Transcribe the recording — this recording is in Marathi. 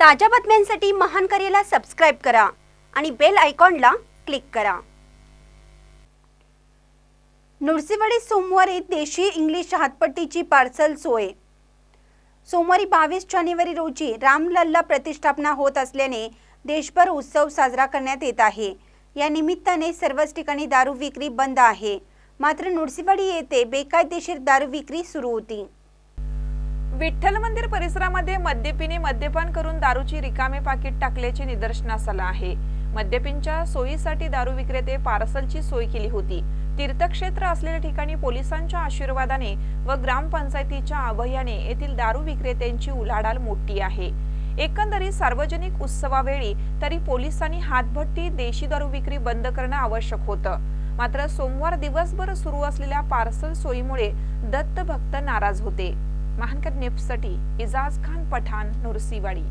ताज्या बातम्यांसाठी महान करेला सबस्क्राईब करा आणि बेल आयकॉनला क्लिक करा. नृसिंहवाडी सोमवारी देशी इंग्लिश हातपट्टीची पार्सल सोय. सोमवारी बावीस जानेवारी रोजी रामलल्ला प्रतिष्ठापना होत असल्याने देशभर उत्सव साजरा करण्यात येत आहे. या निमित्ताने सर्वच ठिकाणी दारू विक्री बंद आहे. मात्र नृसिंहवाडी येथे बेकायदेशीर दारू विक्री सुरू होती. विठ्ठल मंदिर परिसरामध्ये मद्यपीने मद्यपान करून दारूची रिकामे पाकिट टाकल्याचे निदर्शनास आलं आहे. मद्यपींच्या सोयीसाठी दारू विक्रेते पार्सलची सोय केली होती. तीर्थक्षेत्र असलेल्या ठिकाणी पोलिसांच्या आशीर्वादाने व ग्रामपंचायतीच्या अभयाने येथील दारू विक्रेत्यांची उलाढाल मोठी आहे. एकंदरीत सार्वजनिक उत्सवावेळी तरी पोलिसांनी हातभट्टी देशी दारू विक्री बंद करणं आवश्यक होतं. मात्र सोमवार दिवसभर सुरू असलेल्या पार्सल सोयीमुळे दत्त भक्त नाराज होते. महानकर न्यूजसाठी इजाज खान पठाण नुरसीवाडी.